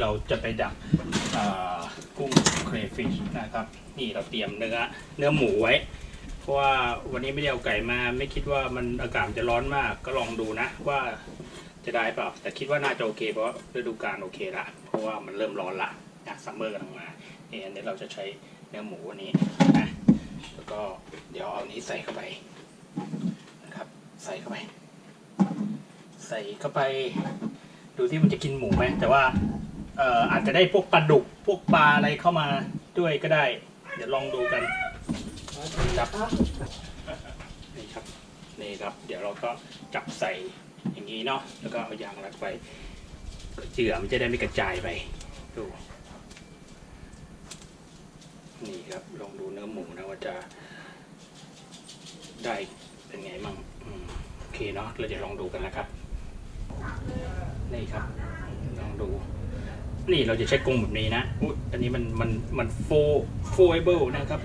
เราจะไปดักกุ้งเครฟิชนะครับ นี่เราเตรียมเนื้อเนื้อหมูไว้ เพราะว่าวันนี้ไม่ได้เอาไก่มา ไม่คิดว่ามันอากาศจะร้อนมากก็ลองดูนะว่าจะได้เปล่าแต่คิดว่าน่าจะโอเค เพราะฤดูกาลโอเคละเพราะว่ามันเริ่มร้อนละนะซัมเมอร์กำลังมาเนี่อันนี้เราจะใช้เนื้อหมูอันนี้นะแล้วก็เดี๋ยวเอานี้ใส่เข้าไปนะครับ ใส่เข้าไป ใส่เข้าไป ดูที่มันจะกินหมูไหมแต่ว่า เอ่ออาจจะได้พวกปลาดุกพวกปลาอะไรเข้ามาด้วยก็ได้ เดี๋ยวลองดูกันครับนี่ครับนี่ครับ เดี๋ยวเราก็จับใส่อย่างนี้เนาะแล้วก็เอายางรัดไว้เจือมันจะได้ไม่กระจายไปดูนี่ครับลองดูเนื้อหมูนะว่าจะได้เป็นไงมั่งโอเคเนาะเราจะลองดูกันนะครับ นี่ครับ ลองดู นี่เราจะใช้กรงแบบนี้นะอุ๊ยอันนี้มันมันมันโฟโฟเบิลนะครับ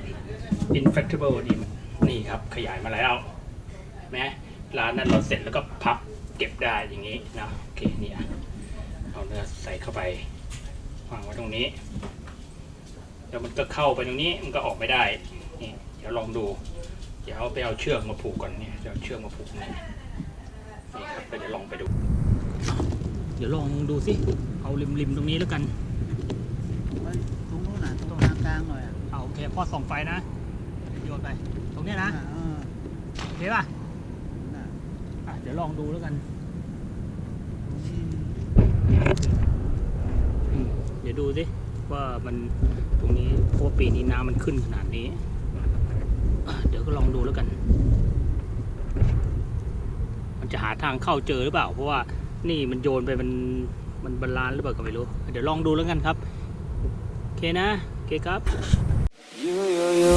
infectable นี่มันนี่ครับ ขยายมาแล้วแม้ร้านนั้นเราเสร็จแล้วก็พับเก็บได้อย่างนี้นะโอเคเนี่ยเอาเนื้อใส่เข้าไปวางไว้ตรงนี้แล้วมันก็เข้าไปตรงนี้มันก็ออกไม่ได้นี่เดี๋ยวลองดู เดี๋ยวเอาไปเอาเชือกมาผูกก่อนเนี่ยจะเอาเชือกมาผูกนี่นี่ครับเดี๋ยวลองไปดู ดี๋ยวลองดูสิ เอาริมริมๆตรงนี้แล้วกันไว้ตรงนู้นน่ะตรงทางกลางหน่อยอะเอาโอเคพ่อส่องไฟนะโยนไป ตรงเนี้ยนะเออโอเคป่ะน่ะอะเดี๋ยวลองดูแล้วกันอืมเดี๋ยวดูสิว่ามันตรงนี้เพราะว่าปีนี้น้ำมันขึ้นขนาดนี้อะเดี๋ยวก็ลองดูแล้วกัน มันจะหาทางเข้าเจอหรือเปล่า เพราะว่า นี่มันโยนไปมันมันบาลานซ์หรือเปล่าก็ไม่รู้ เดี๋ยวลองดูแล้วกันครับ โอเคนะ โอเคครับ You, you, you.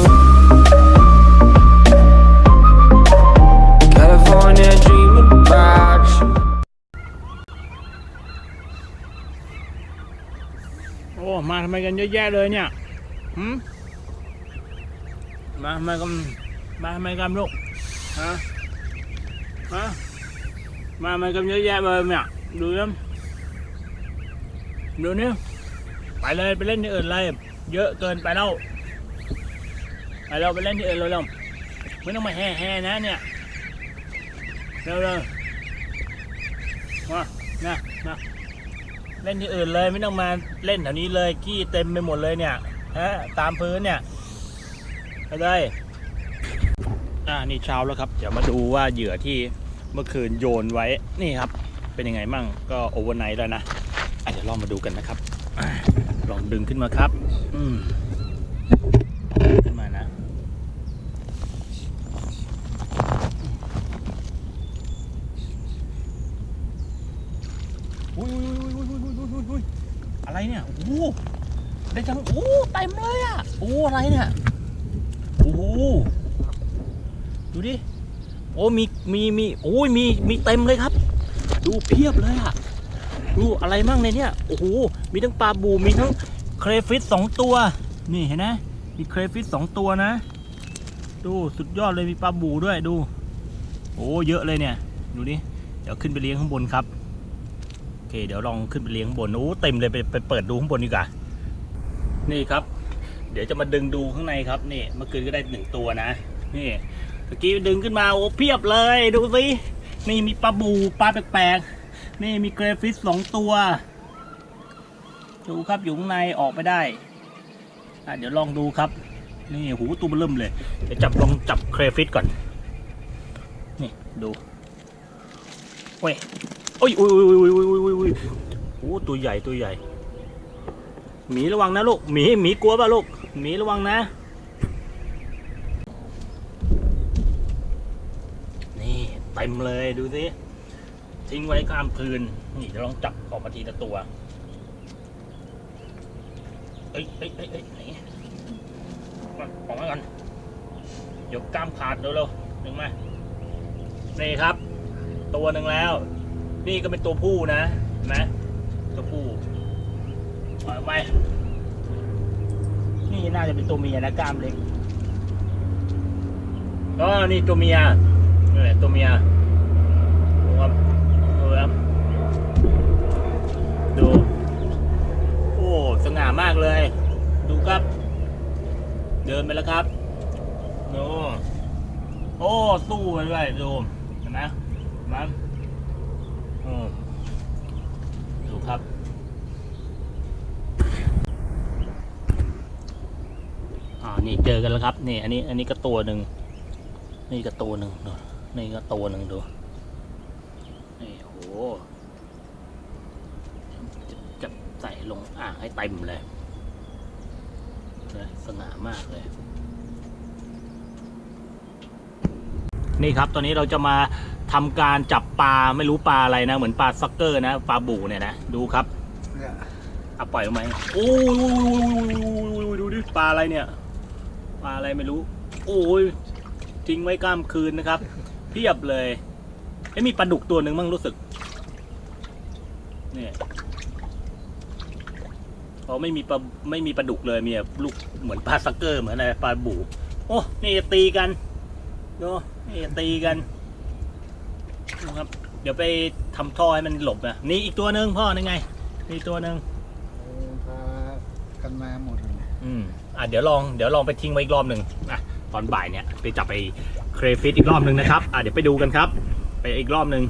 California dreaming about you. โอ้มาทำไมกันเยอะแยะเลยเนี่ยหืมมาทำไมกันมาทำไมกันลูกฮะฮะ มาทำไมกันเยอะแยะเลยเนี่ยดูนะดูนี่ไปเลยไปเล่นที่อื่นเลยเยอะเกินไปแล้วไปเราไปเล่นที่อื่นเร็วๆไม่ต้องมาแห่แห่ๆนะเนี่ยเร็วๆมานะนะเล่นที่อื่นเลยไม่ต้องมาเล่นแถวนี้เลยกี้เต็มไปหมดเลยเนี่ยฮะตามพื้นเนี่ยไปเลยอ่านี่เช้าแล้วครับ เดี๋ยวมาดูว่าเหยื่อที่ เมื่อคืนโยนไว้นี่ครับ เป็นยังไงมั่งก็โอเวอร์ไนท์แล้วนะเดี๋ยวลองมาดูกันนะครับ ลองดึงขึ้นมาครับ อืมขึ้นมานะ อุ้ยอุ้ยอุ้ยอุ้ยอุ้ยอุ้ยอุ้ยอุ้ยอะไรเนี่ยโอ้ได้จังโอ้เต็มเลยอะโอ้อะไรเนี่ยโอ้ดูดิ โอ้มีมีมีโอ้ยมีมีเต็มเลยครับ ดูเพียบเลยอะดูอะไรมั่งในเนี่ยโอ้โหมีทั้งปลาบูมีทั้งเครฟิชสองตัว นี่เห็นไหมมีเครฟิชสองตัวนะ ดูสุดยอดเลยมีปลาบูด้วยดู โอ้เยอะเลยเนี่ยดูดิเดี๋ยวขึ้นไปเลี้ยงข้างบนครับโอเคเดี๋ยวลองขึ้นไปเลี้ยงข้างบนโอ้เต็มเลยไปไปเปิดดูข้างบนดีกว่านี่ครับ เดี๋ยวจะมาดึงดูข้างในครับนี่เมื่อคืนก็ได้หนึ่งตัวนะ นี่ อกี้ดึงขึ้นมาโอ้เพียบเลยดูสินี่มีปลาบูปลาแปลกๆนี่มีเกรฟิชสองตัว ดูครับอยู่ข้างในออกไม่ได้อะเดี๋ยวลองดูครับ นี่หูตัวเบอร์เริ่มเลยเดี๋ยวจับลองจับเครฟิชก่อน นี่ดูเว้ยโอ้ยโอ้ยโอ้ยโอ้ยโอ้ยโอ้ยโอ้ยโอ้ตัวใหญ่ตัวใหญ่หมีระวังนะลูกหมีหมีกลัวป่ะลูกหมีระวังนะ นี่เต็มเลยดูสิทิ้งไว้ข้ามคืน นี่เดี๋ยวลองจับออกมาทีละตัวเอ้ยเอ้ยเอ้ยเอ้ยไหนออกมาก่อนเดี๋ยวกล้ามขาดเร็วๆหนึ่งมานี่ครับ ตัวหนึ่งแล้ว นี่ก็เป็นตัวผู้นะเห็นไหมตัวผู้ปล่อยไปนี่น่าจะเป็นตัวเมียนะกล้ามเล็กก็นี่ตัวเมียนี่แหละตัวเมีย ดูครับดูครับดูมากเลย ดูครับ เดินไปแล้วครับโน่โอ้สู้ไปด้วยดูเห็นไหมเห็นไหมอืมดูครับอ่านี่เจอกันแล้วครับนี่อันนี้อันนี้ก็ตัวหนึ่งนี่ก็ตัวหนึ่งดูนี่ก็ตัวหนึ่งดูนี่โหจะจะใส่ ลงอ่างให้เต็มเลยเลยสง่ามากเลย นี่ครับตอนนี้เราจะมาทำการจับปลาไม่รู้ปลาอะไรนะ เหมือนปลาซักเกอร์นะปลาบูเนี่ยนะดูครับเนี่ยเอาปล่อยลงไหมโอ้ยดูดิปลาอะไรเนี่ยปลาอะไรไม่รู้ โอ้ยทิ้งไว้กล้ามคืนนะครับ เพียบเลยไม่มีปลาดุกตัวหนึ่งมั้งรู้สึกเนี่ย เพราะไม่มีปลาไม่มีปลาดุกเลยมีแต่ลูกเหมือนปลาซักเกอร์เหมือนอะไรปลาบูโอ้นี่จะตีกันดูนี่จะตีกันดูครับ เดี๋ยวไปทำท่อให้มันหลบนะนี่อีกตัวหนึ่งพ่อนี่ไงนี่ตัวหนึ่งเออพากันมาหมดเลยอืมอะเดี๋ยวลองเดี๋ยวลองไปทิ้งไว้อีกรอบหนึ่งอะตอนบ่ายเนี่ยไปจับไปเครฟิตอีกรอบหนึ่งนะครับอะเดี๋ยวไปดูกันครับ ไปอีกรอบหนึ่ง